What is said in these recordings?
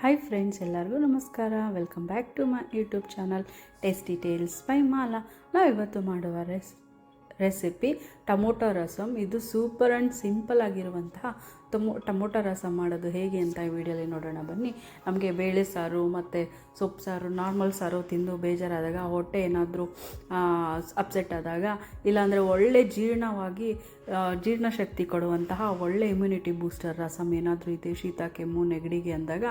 Hi friends ಎಲ್ಲರಿಗೂ ನಮಸ್ಕಾರ. Welcome back to my YouTube channel tasty tales by Mala ನಾವು ಇವತ್ತು ಮಾಡುವ ರೆಸ್ ರೆಸಿಪಿ ಟೊಮೊಟೊ ರಸಮ್ ಇದು ಸೂಪರ್ ಆ್ಯಂಡ್ ಸಿಂಪಲ್ ಆಗಿರುವಂತಹ ಟೊಮೊ, ಟೊಮೊಟೊ ರಸ ಮಾಡೋದು ಹೇಗೆ ಅಂತ ಈ ವಿಡಿಯೋಲಿ ನೋಡೋಣ. ಬನ್ನಿ. ನಮಗೆ ಬೇಳೆ ಸಾರು ಮತ್ತು ಸೊಪ್ಪು ಸಾರು, ನಾರ್ಮಲ್ ಸಾರು ತಿಂದು ಬೇಜಾರಾದಾಗ ಹೊಟ್ಟೆ ಏನಾದರೂ ಅಪ್ಸೆಟ್ ಆದಾಗ ಇಲ್ಲಾಂದರೆ ಒಳ್ಳೆ ಜೀರ್ಣವಾಗಿ ಜೀರ್ಣಶಕ್ತಿ ಕೊಡುವಂತಹ ಒಳ್ಳೆ ಇಮ್ಯುನಿಟಿ ಬೂಸ್ಟರ್ ರಸಮ್ ಏನಾದರೂ ಇದೆ, ಶೀತ, ಕೆಮ್ಮು, ನೆಗಡಿಗೆ ಅಂದಾಗ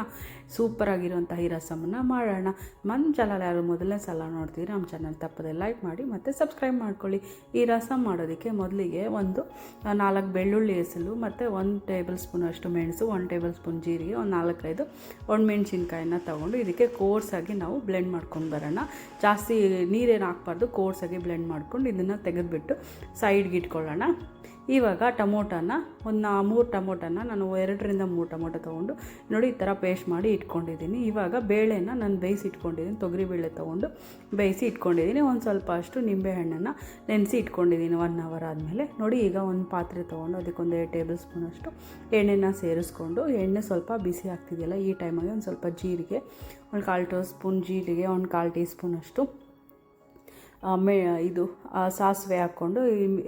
ಸೂಪರ್ ಆಗಿರುವಂತಹ ಈ ರಸಮನ್ನು ಮಾಡೋಣ. ನನ್ನ ಚಾನಲ್ ಯಾರು ಮೊದಲನೇ ಸಲ ನೋಡ್ತೀರಿ ನಮ್ಮ ಚಾನಲ್ ತಪ್ಪದೆ ಲೈಕ್ ಮಾಡಿ ಮತ್ತು ಸಬ್ಸ್ಕ್ರೈಬ್ ಮಾಡ್ಕೊಳ್ಳಿ. ಈ ರಸಮ್ ಮಾಡೋದಕ್ಕೆ ಮೊದಲಿಗೆ ಒಂದು ನಾಲ್ಕು ಬೆಳ್ಳುಳ್ಳಿ ಹೆಸಲು ಮತ್ತು ಒಂದು ಟೇಬಲ್ ಸ್ಪೂನ್ ಅಷ್ಟು ಮೆಣಸು ಒಂದು ಟೇಬಲ್ ಸ್ಪೂನ್ ಜೀರಿಗೆ, ಒಂದು ನಾಲ್ಕೈದು ಒಣಮೆಣ್ಸಿನ್ಕಾಯಿನ ತೊಗೊಂಡು ಇದಕ್ಕೆ ಕೋರ್ಸಾಗಿ ನಾವು ಬ್ಲೆಂಡ್ ಮಾಡ್ಕೊಂಡು ಬರೋಣ. ಜಾಸ್ತಿ ನೀರೇನು ಹಾಕ್ಬಾರ್ದು ಕೋರ್ಸಾಗಿ ಬ್ಲೆಂಡ್ ಮಾಡ್ಕೊಂಡು ಇದನ್ನು ತೆಗೆದುಬಿಟ್ಟು ಸೈಡ್ಗೆ ಇಟ್ಕೊಳ್ಳೋಣ. ಇವಾಗ ಟೊಮೊಟೋನ ಒಂದು ಮೂರು ಟೊಮೊಟೊನ ನಾನು ಎರಡರಿಂದ ಮೂರು ಟೊಮೊಟೊ ತೊಗೊಂಡು ನೋಡಿ ಈ ಥರ ಪೇಸ್ಟ್ ಮಾಡಿ ಇಟ್ಕೊಂಡಿದ್ದೀನಿ. ಇವಾಗ ಬೇಳೆನ ನಾನು ಬೇಯಿಸಿ ಇಟ್ಕೊಂಡಿದ್ದೀನಿ ತೊಗರಿಬೇಳೆ ತೊಗೊಂಡು ಬೇಯಿಸಿ ಇಟ್ಕೊಂಡಿದ್ದೀನಿ. ಒಂದು ಸ್ವಲ್ಪ ಅಷ್ಟು ನಿಂಬೆಹಣ್ಣನ್ನು ನೆನೆಸಿ ಇಟ್ಕೊಂಡಿದ್ದೀನಿ ಒನ್ ಅವರ್ ಆದಮೇಲೆ. ನೋಡಿ ಈಗ ಒಂದು ಪಾತ್ರೆ ತೊಗೊಂಡು ಅದಕ್ಕೊಂದು ಎರಡು ಟೇಬಲ್ ಸ್ಪೂನ್ ಅಷ್ಟು ಎಣ್ಣೆನ ಸೇರಿಸ್ಕೊಂಡು ಎಣ್ಣೆ ಸ್ವಲ್ಪ ಬಿಸಿ ಆಗ್ತಿದೆಯಲ್ಲ ಈ ಟೈಮಲ್ಲಿ ಒಂದು ಸ್ವಲ್ಪ ಜೀರಿಗೆ ಒಂದು ಕಾಲು ಟೂ ಸ್ಪೂನ್ ಜೀರಿಗೆ ಒಂದು ಕಾಲು ಟೀ ಸ್ಪೂನ್ ಅಷ್ಟು ಆ, ಮೇ, ಇದು ಸಾಸಿವೆ ಹಾಕ್ಕೊಂಡು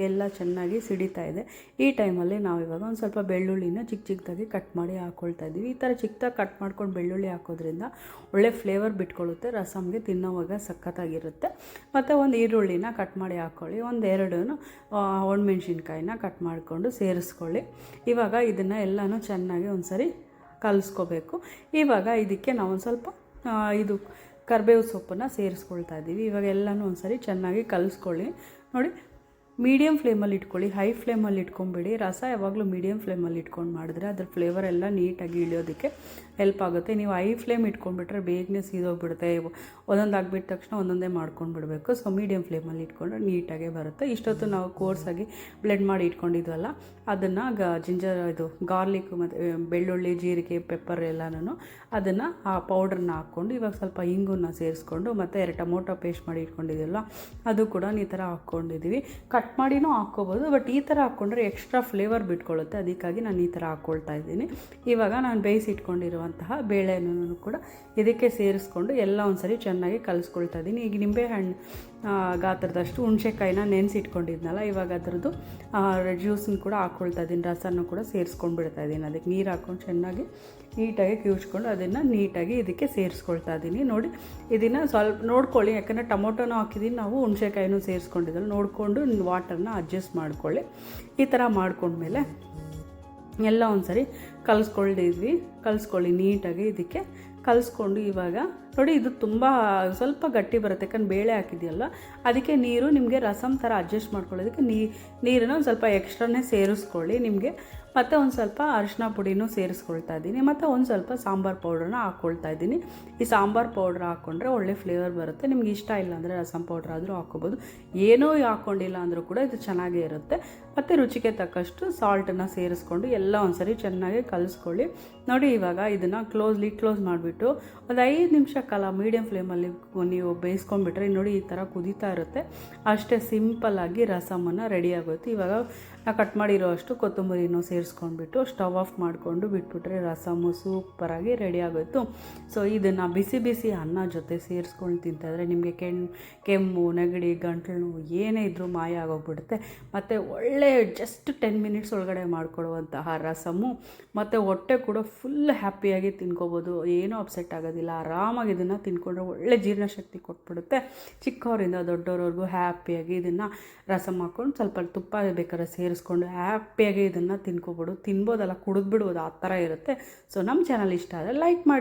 ಎಲ್ಲ ಚೆನ್ನಾಗಿ ಸಿಡಿತಾ ಇದೆ. ಈ ಟೈಮಲ್ಲಿ ನಾವು ಇವಾಗ ಒಂದು ಸ್ವಲ್ಪ ಬೆಳ್ಳುಳ್ಳಿನ ಚಿಕ್ಕ ಚಿಕ್ಕದಾಗಿ ಕಟ್ ಮಾಡಿ ಹಾಕ್ಕೊಳ್ತಾ ಇದ್ದೀವಿ. ಈ ಥರ ಚಿಕ್ಕದಾಗಿ ಕಟ್ ಮಾಡ್ಕೊಂಡು ಬೆಳ್ಳುಳ್ಳಿ ಹಾಕೋದ್ರಿಂದ ಒಳ್ಳೆ ಫ್ಲೇವರ್ ಬಿಟ್ಕೊಳ್ಳುತ್ತೆ ರಸಮ್ಗೆ ತಿನ್ನೋವಾಗ ಸಖತ್ತಾಗಿರುತ್ತೆ. ಮತ್ತು ಒಂದು ಈರುಳ್ಳಿನ ಕಟ್ ಮಾಡಿ ಹಾಕ್ಕೊಳ್ಳಿ ಒಂದು ಎರಡು ಒಣಮೆಣ್ಸಿನ್ಕಾಯಿನ ಕಟ್ ಮಾಡಿಕೊಂಡು ಸೇರಿಸ್ಕೊಳ್ಳಿ. ಇವಾಗ ಇದನ್ನು ಎಲ್ಲನೂ ಚೆನ್ನಾಗಿ ಒಂದು ಸರಿ ಕಲಿಸ್ಕೋಬೇಕು. ಇವಾಗ ಇದಕ್ಕೆ ನಾವು ಒಂದು ಸ್ವಲ್ಪ ಇದು ಕರಿಬೇವು ಸೊಪ್ಪನ್ನು ಸೇರಿಸ್ಕೊಳ್ತಾ ಇದ್ದೀವಿ. ಇವಾಗ ಎಲ್ಲನೂ ಒಂದ್ಸರಿ ಚೆನ್ನಾಗಿ ಕಲಿಸ್ಕೊಳ್ಳಿ. ನೋಡಿ ಮೀಡಿಯಮ್ ಫ್ಲೇಮಲ್ಲಿ ಇಟ್ಕೊಳ್ಳಿ, ಹೈ ಫ್ಲೇಮಲ್ಲಿ ಇಟ್ಕೊಂಬಿಡಿ. ರಸ ಯಾವಾಗಲೂ ಮೀಡಿಯಮ್ ಫ್ಲೇಮಲ್ಲಿ ಇಟ್ಕೊಂಡು ಮಾಡಿದ್ರೆ ಅದ್ರ ಫ್ಲೇವರ್ ಎಲ್ಲ ನೀಟಾಗಿ ಇಳಿಯೋದಕ್ಕೆ ಹೆಲ್ಪ್ ಆಗುತ್ತೆ. ನೀವು ಹೈ ಫ್ಲೇಮ್ ಇಟ್ಕೊಂಡ್ಬಿಟ್ರೆ ಬೇಗನೆ ಸೀದೋಗ್ಬಿಡುತ್ತೆ. ಒಂದೊಂದು ಆಗಿಬಿಟ್ಟ ತಕ್ಷಣ ಒಂದೊಂದೇ ಮಾಡ್ಕೊಂಡು ಬಿಡಬೇಕು ಸೊ ಮೀಡಿಯಮ್ ಫ್ಲೇಮಲ್ಲಿ ಇಟ್ಕೊಂಡ್ರೆ ನೀಟಾಗೆ ಬರುತ್ತೆ. ಇಷ್ಟೊತ್ತು ನಾವು ಕೋರ್ಸಾಗಿ ಬ್ಲೆಂಡ್ ಮಾಡಿ ಇಟ್ಕೊಂಡಿದ್ವಲ್ಲ, ಅದನ್ನು ಗ ಜಿಂಜರ್ ಇದು ಗಾರ್ಲಿಕ್ ಮತ್ತು ಬೆಳ್ಳುಳ್ಳಿ, ಜೀರಿಗೆ ಪೆಪ್ಪರ್ ಎಲ್ಲನೂ ಅದನ್ನು ಆ ಪೌಡ್ರನ್ನ ಹಾಕ್ಕೊಂಡು, ಇವಾಗ ಸ್ವಲ್ಪ ಇಂಗನ್ನ ಸೇರಿಸ್ಕೊಂಡು ಮತ್ತು ಎರಡು ಟೊಮೊಟೊ ಪೇಸ್ಟ್ ಮಾಡಿ ಇಟ್ಕೊಂಡಿದ್ದೀವಲ್ಲ, ಅದು ಕೂಡ ಈ ಥರ ಹಾಕ್ಕೊಂಡಿದ್ದೀವಿ. ಕಟ್ ಮಾಡಿನೂ ಹಾಕ್ಕೋಬೋದು ಬಟ್ ಈ ಥರ ಹಾಕ್ಕೊಂಡ್ರೆ ಎಕ್ಸ್ಟ್ರಾ ಫ್ಲೇವರ್ ಬಿಟ್ಕೊಳ್ಳುತ್ತೆ. ಅದಕ್ಕಾಗಿ ನಾನು ಈ ಥರ ಹಾಕ್ಕೊಳ್ತಾ ಇದ್ದೀನಿ. ಇವಾಗ ನಾನು ಬೇಯಿಸಿಟ್ಕೊಂಡಿರುವಂತಹ ಬೇಳೆನೂ ಕೂಡ ಇದಕ್ಕೆ ಸೇರಿಸ್ಕೊಂಡು ಎಲ್ಲ ಒಂದ್ಸರಿ ಚೆನ್ನಾಗಿ ಕಲಿಸ್ಕೊಳ್ತಾ ಇದ್ದೀನಿ. ಈಗ ನಿಂಬೆಹಣ್ಣು ಗಾತ್ರದಷ್ಟು ಹುಣಸೆಕಾಯಿನ ನೆನೆಸಿಟ್ಕೊಂಡಿದ್ನಲ್ಲ, ಇವಾಗ ಅದರದ್ದು ಜ್ಯೂಸನ್ನು ಕೂಡ ಹಾಕ್ಕೊಳ್ತಾ ಇದ್ದೀನಿ. ರಸನೂ ಕೂಡ ಸೇರಿಸ್ಕೊಂಡು ಬಿಡ್ತಾ ಇದ್ದೀನಿ. ಅದಕ್ಕೆ ನೀರು ಹಾಕ್ಕೊಂಡು ಚೆನ್ನಾಗಿ ನೀಟಾಗಿ ಕಿವುಚ್ಕೊಂಡು ಅದನ್ನು ನೀಟಾಗಿ ಇದಕ್ಕೆ ಸೇರಿಸ್ಕೊಳ್ತಾ ಇದ್ದೀನಿ ನೋಡಿ, ಇದನ್ನು ಸ್ವಲ್ಪ ನೋಡ್ಕೊಳ್ಳಿ, ಯಾಕಂದರೆ ಟೊಮೊಟೊನೂ ಹಾಕಿದ್ದೀನಿ ನಾವು ಹುಣಸೆಕಾಯಿನೂ ಸೇರಿಸ್ಕೊಂಡಿದ್ದಲ್ಲ, ನೋಡಿಕೊಂಡು ವಾಟರ್ನ ಅಡ್ಜಸ್ಟ್ ಮಾಡ್ಕೊಳ್ಳಿ. ಈ ಥರ ಮಾಡ್ಕೊಂಡ್ಮೇಲೆ ಎಲ್ಲ ಒಂದ್ಸರಿ ಕಲಿಸ್ಕೊಳ್ದಿದ್ವಿ ಕಲಿಸ್ಕೊಳ್ಳಿ, ನೀಟಾಗಿ ಇದಕ್ಕೆ ಕಲಿಸ್ಕೊಂಡು ಇವಾಗ ನೋಡಿ, ಇದು ತುಂಬ ಸ್ವಲ್ಪ ಗಟ್ಟಿ ಬರುತ್ತೆ. ಯಾಕಂದ್ರೆ ಬೇಳೆ ಹಾಕಿದೆಯಲ್ಲ ಅದಕ್ಕೆ ನೀರು ನಿಮಗೆ ರಸಮ್ ಥರ ಅಡ್ಜಸ್ಟ್ ಮಾಡ್ಕೊಳ್ಳೋದಕ್ಕೆ ನೀ, ನೀರನ್ನ ಒಂದು ಸ್ವಲ್ಪ ಎಕ್ಸ್ಟ್ರಾನೇ ಸೇರಿಸ್ಕೊಳ್ಳಿ ನಿಮಗೆ. ಮತ್ತು ಒಂದು ಸ್ವಲ್ಪ ಅರಿಶಿನ ಪುಡಿನೂ ಸೇರಿಸ್ಕೊಳ್ತಾ ಇದ್ದೀನಿ. ಮತ್ತು ಒಂದು ಸ್ವಲ್ಪ ಸಾಂಬಾರು ಪೌಡ್ರನ್ನ ಹಾಕ್ಕೊಳ್ತಾ ಇದ್ದೀನಿ. ಈ ಸಾಂಬಾರು ಪೌಡ್ರ್ ಹಾಕ್ಕೊಂಡ್ರೆ ಒಳ್ಳೆ ಫ್ಲೇವರ್ ಬರುತ್ತೆ. ನಿಮ್ಗೆ ಇಷ್ಟ ಇಲ್ಲ ಅಂದರೆ ರಸಮ್ ಪೌಡ್ರ್ ಆದರೂ ಹಾಕ್ಕೋಬೋದು. ಏನೂ ಹಾಕ್ಕೊಂಡಿಲ್ಲ ಅಂದರೂ ಕೂಡ ಇದು ಚೆನ್ನಾಗೇ ಇರುತ್ತೆ. ಮತ್ತು ರುಚಿಗೆ ತಕ್ಕಷ್ಟು ಸಾಲ್ಟನ್ನು ಸೇರಿಸ್ಕೊಂಡು ಎಲ್ಲ ಒಂದ್ಸರಿ ಚೆನ್ನಾಗಿ ಕಲಿಸ್ಕೊಳ್ಳಿ. ನೋಡಿ, ಇವಾಗ ಇದನ್ನು ಕ್ಲೋಸ್ಲಿ ಕ್ಲೋಸ್ ಮಾಡಿಬಿಟ್ಟು ಒಂದು ಐದು ನಿಮಿಷ ಕಾಲ ಮೀಡಿಯಂ ಫ್ಲೇಮಲ್ಲಿ ನೀವು ಬೇಯಿಸ್ಕೊಂಡ್ಬಿಟ್ರೆ ನೋಡಿ ಈ ಥರ ಕುದೀತಾ ಇರುತ್ತೆ. ಅಷ್ಟೇ ಸಿಂಪಲ್ಲಾಗಿ ರಸಮನ್ನು ರೆಡಿ ಆಗುತ್ತೆ ಇವಾಗ ನಾ ಕಟ್ ಮಾಡಿರೋ ಅಷ್ಟು ಕೊತ್ತಂಬರಿನೂ ಸೇರಿಸ್ಕೊಂಡ್ಬಿಟ್ಟು ಸ್ಟವ್ ಆಫ್ ಮಾಡಿಕೊಂಡು ಬಿಟ್ಬಿಟ್ರೆ ರಸಮು ಸೂಪರಾಗಿ ರೆಡಿ ಸೊ ಇದನ್ನು ಬಿಸಿ ಬಿಸಿ ಅನ್ನ ಜೊತೆ ಸೇರಿಸ್ಕೊಂಡು ತಿಂತಾಯಿದ್ರೆ ನಿಮಗೆ ಕೆಣ್ ಕೆಮ್ಮು, ನೆಗಡಿ, ಗಂಟಲು ನೋವು ಏನೇ ಇದ್ದರೂ ಮಾಯ ಆಗೋಗ್ಬಿಡುತ್ತೆ. ಮತ್ತು ಒಳ್ಳೆ ಜಸ್ಟ್ ಟೆನ್ ಮಿನಿಟ್ಸ್ ಒಳಗಡೆ ಮಾಡ್ಕೊಳ್ಳುವಂತಹ ರಸಮು ಮತ್ತು ಹೊಟ್ಟೆ ಕೂಡ ಫುಲ್ ಹ್ಯಾಪಿಯಾಗಿ ತಿನ್ಕೋಬೋದು. ಏನೂ ಅಪ್ಸೆಟ್ ಆಗೋದಿಲ್ಲ. ಆರಾಮಾಗಿ ಇದನ್ನು ತಿನ್ಕೊಂಡ್ರೆ ಒಳ್ಳೆ ಜೀರ್ಣಶಕ್ತಿ ಕೊಟ್ಬಿಡುತ್ತೆ. ಚಿಕ್ಕವರಿಂದ ದೊಡ್ಡವ್ರವ್ರಿಗೂ ಹ್ಯಾಪಿಯಾಗಿ ಇದನ್ನು ರಸಮ್ ಹಾಕ್ಕೊಂಡು ಸ್ವಲ್ಪ ತುಪ್ಪ ಬೇಕಾದ್ರೆ ಸೇರಿಸ್ಕೊಂಡು ಹ್ಯಾಪಿಯಾಗಿ ಇದನ್ನು ತಿನ್ಕೋಬೋದು. ತಿನ್ಬೋದಲ್ಲ, ಕುಡಿದ್ಬಿಡ್ಬೋದು, ಆ ಥರ ಇರುತ್ತೆ. ಸೊ ನಮ್ಮ ಚಾನಲ್ ಇಷ್ಟ ಆದರೆ ಲೈಕ್ ಮಾಡಿ.